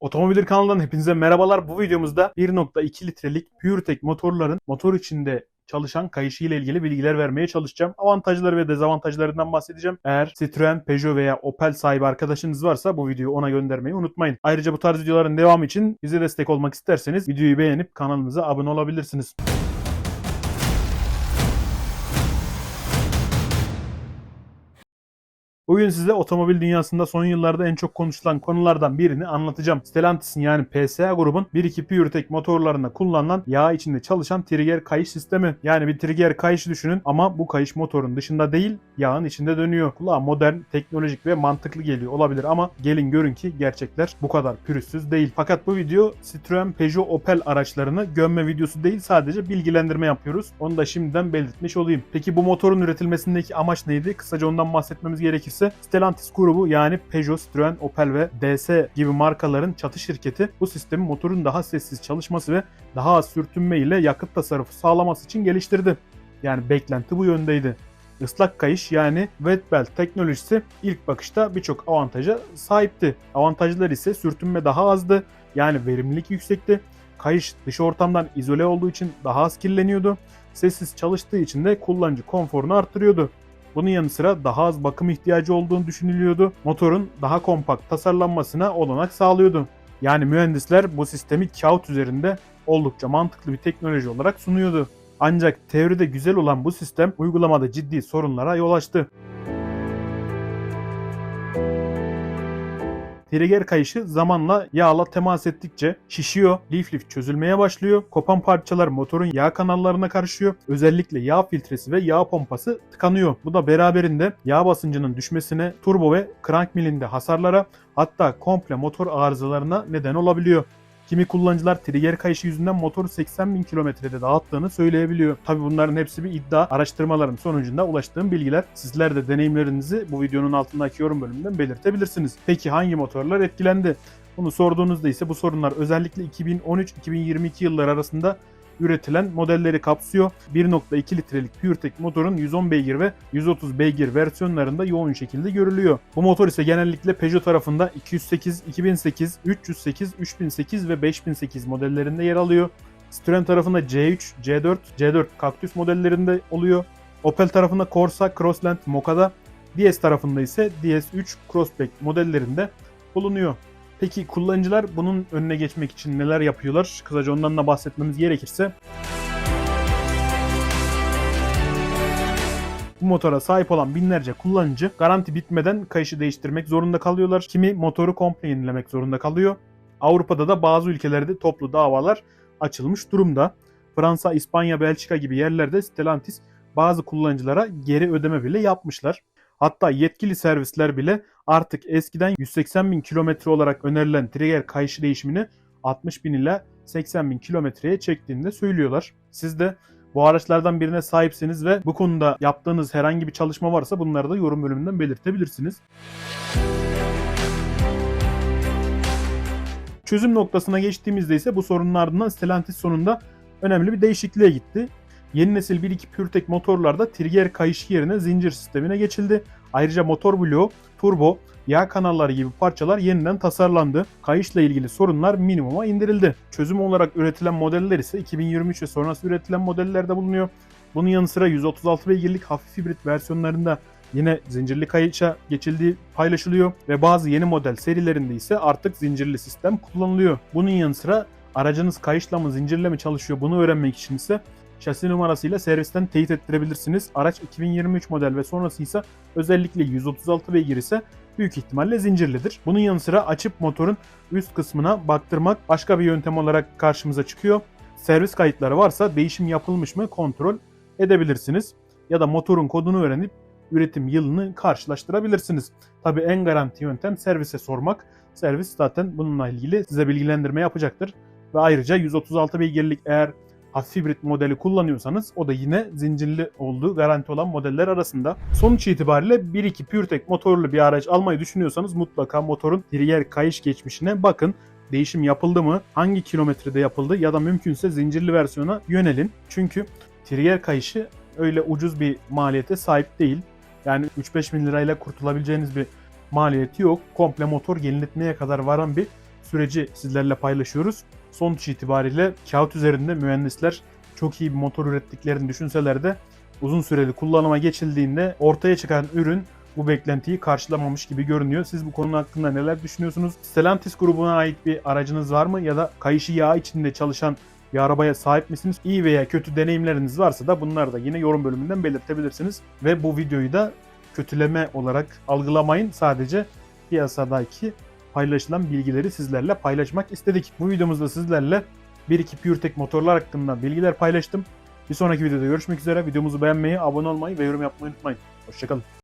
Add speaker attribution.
Speaker 1: Otomobil kanalından hepinize merhabalar. Bu videomuzda 1.2 litrelik PureTech motorların motor içinde çalışan kayışı ile ilgili bilgiler vermeye çalışacağım. Avantajları ve dezavantajlarından bahsedeceğim. Eğer Citroen, Peugeot veya Opel sahibi arkadaşınız varsa bu videoyu ona göndermeyi unutmayın. Ayrıca bu tarz videoların devamı için bize destek olmak isterseniz videoyu beğenip kanalımıza abone olabilirsiniz. Bugün size otomobil dünyasında son yıllarda en çok konuşulan konulardan birini anlatacağım. Stellantis'in yani PSA grubun 1.2 PureTech motorlarında kullanılan yağ içinde çalışan trigger kayış sistemi. Yani bir trigger kayışı düşünün ama bu kayış motorun dışında değil yağın içinde dönüyor. Kulağa modern, teknolojik ve mantıklı geliyor olabilir ama gelin görün ki gerçekler bu kadar pürüzsüz değil. Fakat bu video Citroen, Peugeot, Opel araçlarını gömme videosu değil sadece bilgilendirme yapıyoruz. Onu da şimdiden belirtmiş olayım. Peki bu motorun üretilmesindeki amaç neydi? Kısaca ondan bahsetmemiz gerekirse Stellantis grubu yani Peugeot, Citroen, Opel ve DS gibi markaların çatı şirketi bu sistemi motorun daha sessiz çalışması ve daha az sürtünme ile yakıt tasarrufu sağlaması için geliştirdi. Yani beklenti bu yöndeydi. Islak kayış yani wet belt teknolojisi ilk bakışta birçok avantaja sahipti. Avantajlar ise sürtünme daha azdı yani verimlilik yüksekti. Kayış dış ortamdan izole olduğu için daha az kirleniyordu. Sessiz çalıştığı için de kullanıcı konforunu arttırıyordu. Bunun yanı sıra daha az bakım ihtiyacı olduğunu düşünülüyordu. Motorun daha kompakt tasarlanmasına olanak sağlıyordu. Yani mühendisler bu sistemi kağıt üzerinde oldukça mantıklı bir teknoloji olarak sunuyordu. Ancak teoride güzel olan bu sistem uygulamada ciddi sorunlara yol açtı. Trigger kayışı zamanla yağla temas ettikçe şişiyor, lif lif çözülmeye başlıyor, kopan parçalar motorun yağ kanallarına karışıyor, özellikle yağ filtresi ve yağ pompası tıkanıyor. Bu da beraberinde yağ basıncının düşmesine, turbo ve crank milinde hasarlara hatta komple motor arızalarına neden olabiliyor. Kimi kullanıcılar trigger kayışı yüzünden motoru 80 bin kilometrede dağıttığını söyleyebiliyor. Tabi bunların hepsi bir iddia. Araştırmaların sonucunda ulaştığım bilgiler. Sizler de deneyimlerinizi bu videonun altındaki yorum bölümünden belirtebilirsiniz. Peki hangi motorlar etkilendi? Bunu sorduğunuzda ise bu sorunlar özellikle 2013-2022 yılları arasında üretilen modelleri kapsıyor. 1.2 litrelik PureTech motorun 110 beygir ve 130 beygir versiyonlarında yoğun şekilde görülüyor. Bu motor ise genellikle Peugeot tarafında 208, 2008, 308, 3008 ve 5008 modellerinde yer alıyor. Citroen tarafında C3, C4, C4 Cactus modellerinde oluyor. Opel tarafında Corsa, Crossland, Moka'da, DS tarafında ise DS3 Crossback modellerinde bulunuyor. Peki kullanıcılar bunun önüne geçmek için neler yapıyorlar? Kısaca ondan da bahsetmemiz gerekirse. Bu motora sahip olan binlerce kullanıcı garanti bitmeden kayışı değiştirmek zorunda kalıyorlar. Kimi motoru komple yenilemek zorunda kalıyor. Avrupa'da da bazı ülkelerde toplu davalar açılmış durumda. Fransa, İspanya, Belçika gibi yerlerde Stellantis bazı kullanıcılara geri ödeme bile yapmışlar. Hatta yetkili servisler bile artık eskiden 180 bin kilometre olarak önerilen trigger kayışı değişimini 60 bin ile 80 bin kilometreye çektiğini de söylüyorlar. Siz de bu araçlardan birine sahipseniz ve bu konuda yaptığınız herhangi bir çalışma varsa bunları da yorum bölümünden belirtebilirsiniz. Çözüm noktasına geçtiğimizde ise bu sorunun ardından Stellantis sonunda önemli bir değişikliğe gitti. Yeni nesil 1.2 PureTech motorlarda trigger kayışı yerine zincir sistemine geçildi. Ayrıca motor bloğu, turbo, yağ kanalları gibi parçalar yeniden tasarlandı. Kayışla ilgili sorunlar minimuma indirildi. Çözüm olarak üretilen modeller ise 2023 ve sonrası üretilen modellerde bulunuyor. Bunun yanı sıra 136 beygirlik hafif hibrit versiyonlarında yine zincirli kayışa geçildiği paylaşılıyor ve bazı yeni model serilerinde ise artık zincirli sistem kullanılıyor. Bunun yanı sıra aracınız kayışla mı zincirle mi çalışıyor bunu öğrenmek için ise şasi numarasıyla servisten teyit ettirebilirsiniz. Araç 2023 model ve sonrası ise özellikle 136 beygir ise büyük ihtimalle zincirlidir. Bunun yanı sıra açıp motorun üst kısmına baktırmak başka bir yöntem olarak karşımıza çıkıyor. Servis kayıtları varsa değişim yapılmış mı kontrol edebilirsiniz. Ya da motorun kodunu öğrenip üretim yılını karşılaştırabilirsiniz. Tabi en garanti yöntem servise sormak. Servis zaten bununla ilgili size bilgilendirme yapacaktır. Ve ayrıca 136 beygirlik eğer hafif hibrit modeli kullanıyorsanız o da yine zincirli olduğu garanti olan modeller arasında. Sonuç itibariyle 1.2 PureTech motorlu bir araç almayı düşünüyorsanız mutlaka motorun trigger kayış geçmişine bakın. Değişim yapıldı mı? Hangi kilometrede yapıldı? Ya da mümkünse zincirli versiyona yönelin. Çünkü trigger kayışı öyle ucuz bir maliyete sahip değil. Yani 3-5 bin lirayla kurtulabileceğiniz bir maliyeti yok. Komple motor yeniletmeye kadar varan bir süreci sizlerle paylaşıyoruz. Sonuç itibariyle kağıt üzerinde mühendisler çok iyi bir motor ürettiklerini düşünseler de uzun süreli kullanıma geçildiğinde ortaya çıkan ürün bu beklentiyi karşılamamış gibi görünüyor. Siz bu konu hakkında neler düşünüyorsunuz? Stellantis grubuna ait bir aracınız var mı? Ya da kayışı yağ içinde çalışan bir arabaya sahip misiniz? İyi veya kötü deneyimleriniz varsa da bunları da yine yorum bölümünden belirtebilirsiniz. Ve bu videoyu da kötüleme olarak algılamayın. Sadece piyasadaki paylaşılan bilgileri sizlerle paylaşmak istedik. Bu videomuzda sizlerle 1-2 PureTech motorlar hakkında bilgiler paylaştım. Bir sonraki videoda görüşmek üzere. Videomuzu beğenmeyi, abone olmayı ve yorum yapmayı unutmayın. Hoşçakalın.